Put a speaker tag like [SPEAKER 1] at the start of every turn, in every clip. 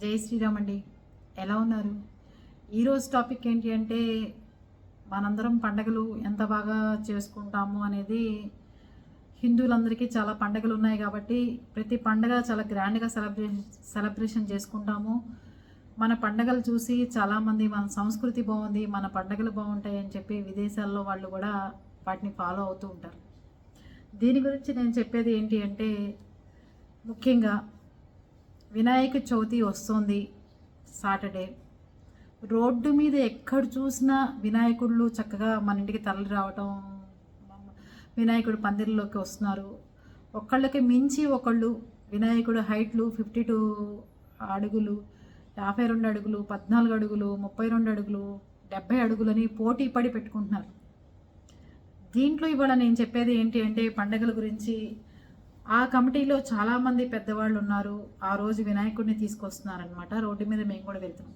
[SPEAKER 1] జై శ్రీరామ్ అండి. ఎలా ఉన్నారు? ఈరోజు టాపిక్ ఏంటి అంటే మనందరం పండగలు ఎంత బాగా చేసుకుంటాము అనేది హిందువులందరికీ చాలా పండగలు ఉన్నాయి కాబట్టి ప్రతి పండగ చాలా గ్రాండ్గా సెలబ్రేషన్ సెలబ్రేషన్ చేసుకుంటాము. మన పండగలు చూసి చాలామంది మన సంస్కృతి బాగుంది మన పండగలు బాగుంటాయి అని చెప్పి విదేశాల్లో వాళ్ళు కూడా వాటిని ఫాలో అవుతూ ఉంటారు. దీని గురించి నేను చెప్పేది ఏంటి అంటే ముఖ్యంగా వినాయక చవితి వస్తుంది సాటర్డే. రోడ్డు మీద ఎక్కడ చూసినా వినాయకుళ్ళు చక్కగా మన ఇంటికి తరలి రావటం వినాయకుడు పందిరిలోకి వస్తున్నారు. ఒకళ్ళకి మించి ఒకళ్ళు వినాయకుడు హైట్లు ఫిఫ్టీ టూ అడుగులు యాభై రెండు అడుగులు పద్నాలుగు అడుగులు ముప్పై రెండు అడుగులు డెబ్బై అడుగులని పోటీ పడి పెట్టుకుంటున్నారు. దీంట్లో ఇవాళ నేను చెప్పేది ఏంటి అంటే పండగల గురించి ఆ కమిటీలో చాలామంది పెద్దవాళ్ళు ఉన్నారు. ఆ రోజు వినాయకుడిని తీసుకొస్తున్నారనమాట రోడ్డు మీద మేము కూడా వెళ్తాం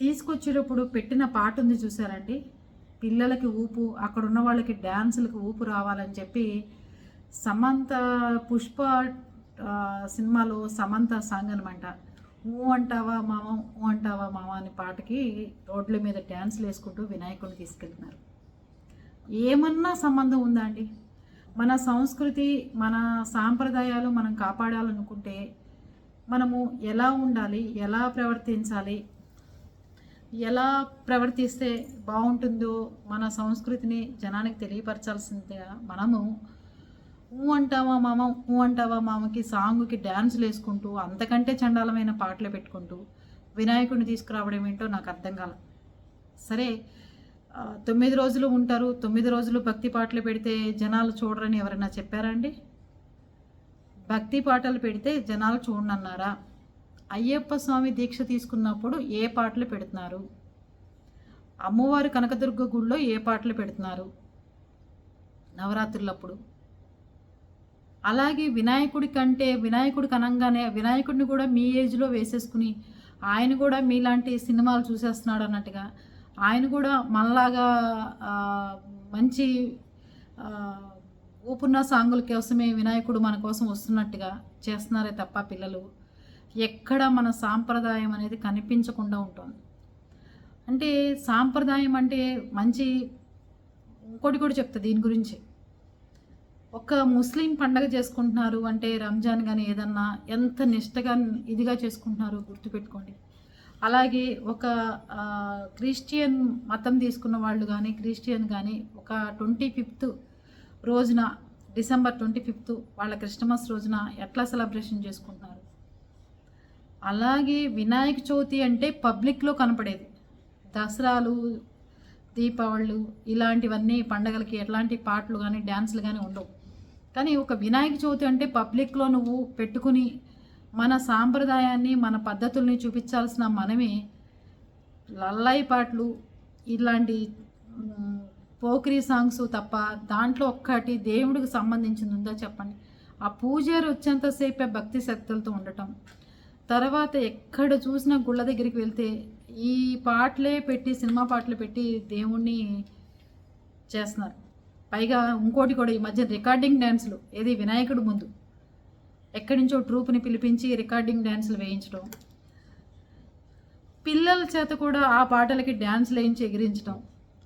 [SPEAKER 1] తీసుకొచ్చేటప్పుడు పెట్టిన పాట ఉంది చూసారండి పిల్లలకి ఊపు అక్కడ ఉన్న వాళ్ళకి డ్యాన్సులకు ఊపు రావాలని చెప్పి సమంత పుష్ప సినిమాలో సమంత సాంగ్ అనమాట ఊ అంటావా మామ ఊ అంటావా మామ అనే పాటకి రోడ్ల మీద డ్యాన్సులు వేసుకుంటూ వినాయకుడిని తీసుకెళ్తున్నారు. ఏమన్నా సంబంధం ఉందా అండి? మన సంస్కృతి మన సాంప్రదాయాలు మనం కాపాడాలనుకుంటే మనము ఎలా ఉండాలి ఎలా ప్రవర్తించాలి ఎలా ప్రవర్తిస్తే బాగుంటుందో మన సంస్కృతిని జనానికి తెలియపరచాల్సిందిగా మనము ఊ అంటావా మామ ఊ అంటావా మామకి సాంగ్కి డ్యాన్సులు వేసుకుంటూ అంతకంటే చండాలమైన పాటలు పెట్టుకుంటూ వినాయకుడిని తీసుకురావడం ఏంటో నాకు అర్థం కాల. సరే తొమ్మిది రోజులు ఉంటారు. తొమ్మిది రోజులు భక్తి పాటలు పెడితే జనాలు చూడరని ఎవరైనా చెప్పారా అండి? భక్తి పాటలు పెడితే జనాలు చూడనన్నారా? అయ్యప్ప స్వామి దీక్ష తీసుకున్నప్పుడు ఏ పాటలు పెడుతున్నారు? అమ్మవారి కనకదుర్గ గుడిలో ఏ పాటలు పెడుతున్నారు? నవరాత్రులప్పుడు. అలాగే వినాయకుడి కంటే వినాయకుడికి అనంగానే వినాయకుడిని కూడా మీ ఏజ్లో వేసేసుకుని ఆయన కూడా మీలాంటి సినిమాలు చూసేస్తున్నాడు అన్నట్టుగా ఆయన కూడా మనలాగా మంచి ఊపున్న సాంగుల కోసమే వినాయకుడు మన కోసం వస్తున్నట్టుగా చేస్తున్నారే తప్ప పిల్లలు. ఎక్కడ మన సాంప్రదాయం అనేది కనిపించకుండా ఉంటుంది. అంటే సాంప్రదాయం అంటే మంచి ఇంకోటి కూడా చెప్తా దీని గురించి. ఒక ముస్లిం పండగ చేసుకుంటున్నారు అంటే రంజాన్ కానీ ఏదన్నా ఎంత నిష్టగా ఇదిగా చేసుకుంటున్నారు గుర్తుపెట్టుకోండి. అలాగే ఒక క్రిస్టియన్ మతం తీసుకున్న వాళ్ళు కానీ క్రిస్టియన్ కానీ ఒక ట్వంటీ ఫిఫ్త్ రోజున డిసెంబర్ ట్వంటీ ఫిఫ్త్ వాళ్ళ క్రిస్టమస్ రోజున ఎట్లా సెలబ్రేషన్ చేసుకుంటున్నారు? అలాగే వినాయక చవితి అంటే పబ్లిక్లో కనపడేది. దసరాలు దీపావళిలు ఇలాంటివన్నీ పండగలకి ఎట్లాంటి పాటలు కానీ డ్యాన్సులు కానీ ఉండవు. కానీ ఒక వినాయక చవితి అంటే పబ్లిక్లో నువ్వు పెట్టుకుని మన సాంప్రదాయాన్ని మన పద్ధతుల్ని చూపించాల్సిన మనమే లల్లాయి పాటలు ఇలాంటి మ్, పోకిరీ సాంగ్స్ తప్ప దాంట్లో ఒక్కటి దేవుడికి సంబంధించింది ఉందో చెప్పండి. ఆ పూజారి వచ్చేంతసేపే భక్తి శక్తులతో ఉండటం. తర్వాత ఎక్కడ చూసినా గుళ్ళ దగ్గరికి వెళ్తే ఈ పాటలే పెట్టి సినిమా పాటలు పెట్టి దేవుణ్ణి చేస్తున్నారు. పైగా ఇంకోటి కూడా ఈ మధ్య రికార్డింగ్ డ్యాన్సులు ఏది వినాయకుడు ముందు. ఎక్కడి నుంచో ట్రూప్ని పిలిపించి రికార్డింగ్ డ్యాన్సులు వేయించడం. పిల్లల చేత కూడా ఆ పాటలకి డ్యాన్స్ వేయించి ఎగిరించడం.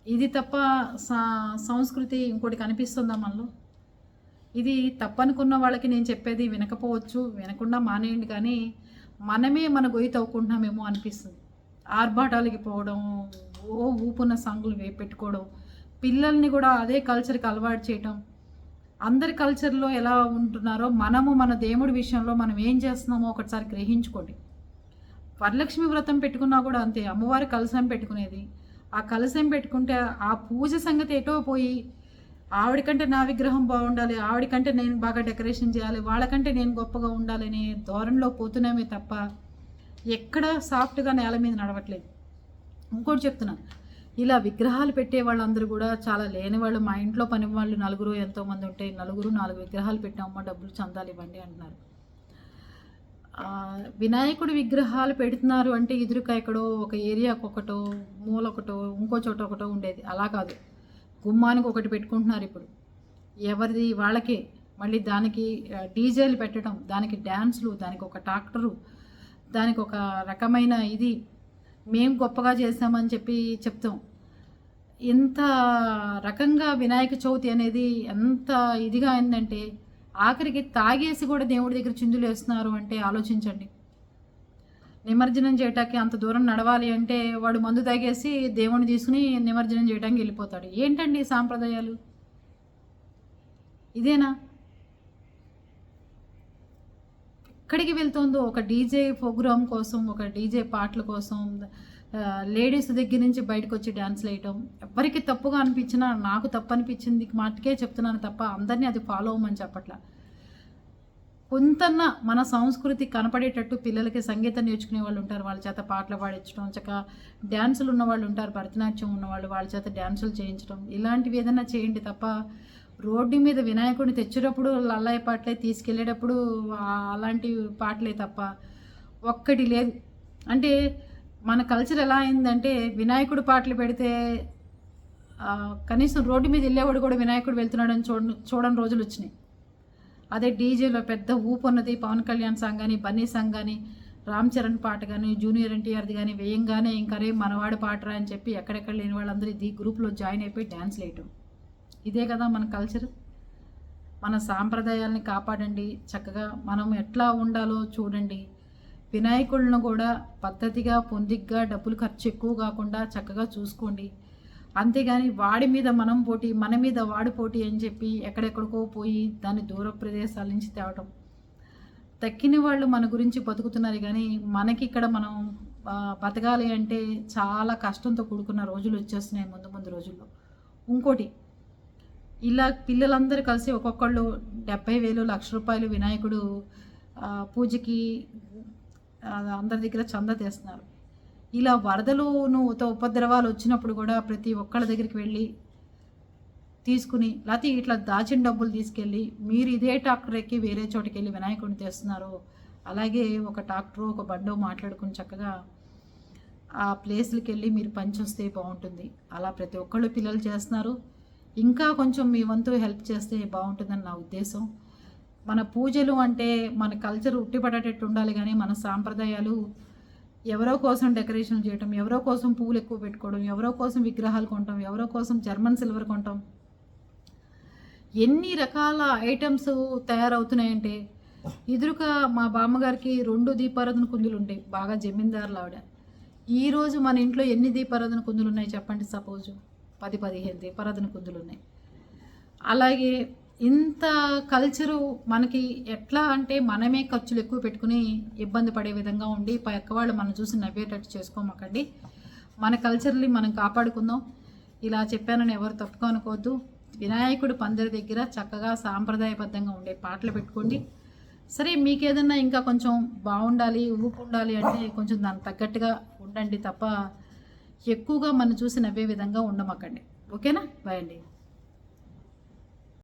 [SPEAKER 1] ఇది తప్ప సా- సంస్కృతి ఇంకోటి కనిపిస్తుందా మనలో? ఇది తప్పనుకున్న వాళ్ళకి నేను చెప్పేది వినకపోవచ్చు వినకుండా మానేయండి కానీ మనమే మన గొయ్యి తవ్వుకుంటున్నామేమో అనిపిస్తుంది. ఆర్భాటాలకి పోవడం ఓ ఊపున్న సాంగులు పెట్టుకోవడం పిల్లల్ని కూడా అదే కల్చర్కి అలవాటు చేయటం. అందరి కల్చర్లో ఎలా ఉంటున్నారో మనము మన దేవుడి విషయంలో మనం ఏం చేస్తున్నామో ఒకసారి గ్రహించుకోండి. వరలక్ష్మి వ్రతం పెట్టుకున్నా కూడా అంతే అమ్మవారి కలశం పెట్టుకునేది. ఆ కలశం పెట్టుకుంటే ఆ పూజ సంగతి ఎటో పోయి ఆవిడకంటే నా విగ్రహం బాగుండాలి ఆవిడకంటే నేను బాగా డెకరేషన్ చేయాలి వాళ్ళకంటే నేను గొప్పగా ఉండాలి అనే ధోరణిలో పోతున్నామే తప్ప ఎక్కడ సాఫ్ట్గా నేల మీద నడవట్లేదు. ఇంకోటి చెప్తున్నాను ఇలా విగ్రహాలు పెట్టే వాళ్ళందరూ కూడా చాలా లేని వాళ్ళు మా ఇంట్లో పని వాళ్ళు నలుగురు ఎంతోమంది ఉంటే నలుగురు నాలుగు విగ్రహాలు పెట్టామమ్మ డబ్బులు చందాలు ఇవ్వండి అంటున్నారు. వినాయకుడి విగ్రహాలు పెడుతున్నారు అంటే ఎదురుగా ఎక్కడో ఒక ఏరియాకు ఒకటో మూల ఒకటో ఇంకో చోట ఒకటో ఉండేది. అలా కాదు. గుమ్మానికి ఒకటి పెట్టుకుంటున్నారు ఇప్పుడు. ఎవరిది? వాళ్ళకే. మళ్ళీ దానికి డీజేలు పెట్టడం దానికి డ్యాన్స్లు దానికి ఒక ట్రాక్టరు దానికి ఒక రకమైన ఇది మేము గొప్పగా చేసామని చెప్పి చెప్తాం. ఇంత రకంగా వినాయక చవితి అనేది ఎంత ఇదిగా అయిందంటే ఆఖరికి తాగేసి కూడా దేవుడి దగ్గర చిందులు వేస్తున్నారు అంటే ఆలోచించండి. నిమజ్జనం చేయటానికి అంత దూరం నడవాలి అంటే వాడు మందు తాగేసి దేవుని తీసుకుని నిమజ్జనం చేయడానికి వెళ్ళిపోతాడు. ఏంటండి సాంప్రదాయాలు? ఇదేనా? ఎక్కడికి వెళ్తుందో ఒక డీజే ప్రోగ్రామ్ కోసం ఒక డీజే పాటల కోసం లేడీస్ దగ్గర నుంచి బయటకు వచ్చి డ్యాన్స్ వేయటం. ఎవరికి తప్పుగా అనిపించినా నాకు తప్పు అనిపించింది మాటకే చెప్తున్నాను తప్ప అందరినీ అది ఫాలో అవ్వమని చెప్పట్లా. కొంతన్న మన సంస్కృతి కనపడేటట్టు పిల్లలకి సంగీతం నేర్చుకునే వాళ్ళు ఉంటారు. వాళ్ళ చేత పాటలు పాడించడం చక్క డ్యాన్సులు ఉన్న వాళ్ళు ఉంటారు. భరతనాట్యం ఉన్నవాళ్ళు వాళ్ళ చేత డ్యాన్సులు చేయించడం ఇలాంటివి ఏదైనా చేయండి తప్ప రోడ్డు మీద వినాయకుడిని తెచ్చేటప్పుడు లల్లాయి పాటలే తీసుకెళ్ళేటప్పుడు అలాంటి పాటలే తప్ప ఒక్కటి లేదు. అంటే మన కల్చర్ ఎలా అయిందంటే వినాయకుడు పాటలు పెడితే కనీసం రోడ్డు మీద వెళ్ళేవాడు కూడా వినాయకుడు వెళ్తున్నాడని చూడ చూడని రోజులు వచ్చినాయి. అదే డీజేలో పెద్ద ఊపు ఉన్నది పవన్ కళ్యాణ్ సాంగ్ కానీ బన్నీ సాంగ్ కానీ రామ్ చరణ్ పాట కానీ జూనియర్ ఎన్టీఆర్ది కానీ వేయంగానే ఇంకరే మనవాడి పాటరా అని చెప్పి ఎక్కడెక్కడ లేని వాళ్ళందరూ దీ గ్రూప్లో జాయిన్ అయిపోయి డ్యాన్స్ వేయటం. ఇదే కదా మన కల్చర్ మన సాంప్రదాయాల్ని కాపాడండి. చక్కగా మనం ఎట్లా ఉండాలో చూడండి. వినాయకులను కూడా పద్ధతిగా పొందిగ్గా డబ్బులు ఖర్చు ఎక్కువ కాకుండా చక్కగా చూసుకోండి. అంతేగాని వాడి మీద మనం పోటీ మన మీద వాడి పోటీ అని చెప్పి ఎక్కడెక్కడికో పోయి దాన్ని దూర ప్రదేశాల నుంచి తేవటం. తక్కిన వాళ్ళు మన గురించి బతుకుతున్నారు కానీ మనకి ఇక్కడ మనం బతకాలి అంటే చాలా కష్టంతో కూడుకున్న రోజులు వచ్చేస్తున్నాయి ముందు ముందు రోజుల్లో. ఇంకోటి ఇలా పిల్లలందరూ కలిసి ఒక్కొక్కళ్ళు డెబ్బై వేలు లక్ష రూపాయలు వినాయకుడు పూజకి అందరి దగ్గర చందా తీస్తున్నారు. ఇలా వరదలును ఉపద్రవాలు వచ్చినప్పుడు కూడా ప్రతి ఒక్కళ్ళ దగ్గరికి వెళ్ళి తీసుకుని లేకపోతే ఇట్లా దాచిన డబ్బులు తీసుకెళ్ళి మీరు ఇదే ట్రాక్టర్ ఎక్కి వేరే చోటుకి వెళ్ళి వినాయకుడిని తెస్తున్నారు. అలాగే ఒక ట్రాక్టరు ఒక బండో మాట్లాడుకుని చక్కగా ఆ ప్లేస్లకి వెళ్ళి మీరు పంచొస్తే బాగుంటుంది. అలా ప్రతి ఒక్కళ్ళు పిల్లలు చేస్తున్నారు. ఇంకా కొంచెం మీ వంతు హెల్ప్ చేస్తే బాగుంటుందని నా ఉద్దేశం. మన పూజలు అంటే మన కల్చర్ ఉట్టిపడేటట్టు ఉండాలి కానీ మన సాంప్రదాయాలు ఎవరో కోసం డెకరేషన్ చేయటం ఎవరో కోసం పువ్వులు ఎక్కువ పెట్టుకోవడం ఎవరో కోసం విగ్రహాలు కొనటం ఎవరో కోసం జర్మన్ సిల్వర్ కొనటం. ఎన్ని రకాల ఐటమ్స్ తయారవుతున్నాయంటే ఎదురుగా మా బామ్మగారికి రెండు దీపారాధన కుందులు ఉంటాయి బాగా జమీందారులు ఆవిడ ఈరోజు మన ఇంట్లో ఎన్ని దీపారాధన కుందులు ఉన్నాయి చెప్పండి సపోజు. పది పదిహేను దీపారాధన కుందులు ఉన్నాయి. అలాగే ఇంత కల్చరు మనకి ఎట్లా అంటే మనమే ఖర్చులు ఎక్కువ పెట్టుకుని ఇబ్బంది పడే విధంగా ఉండి పక్క వాళ్ళు మనం చూసి నవ్వేటట్టు చేసుకోమాకండి. మన కల్చర్ని మనం కాపాడుకుందాం. ఇలా చెప్పానని ఎవరు తప్పుగా అనుకోవద్దు వినాయకుడు పందిరి దగ్గర చక్కగా సాంప్రదాయబద్ధంగా ఉండే పాటలు పెట్టుకోండి. సరే మీకు ఏదన్నా ఇంకా కొంచెం బాగుండాలి ఊపు ఉండాలి అంటే కొంచెం దానికి తగ్గట్టుగా ఉండండి తప్ప ఎక్కువగా మనం చూసి నవ్వే విధంగా ఉండమాకండి. ఓకేనా? బాయ్ అండి.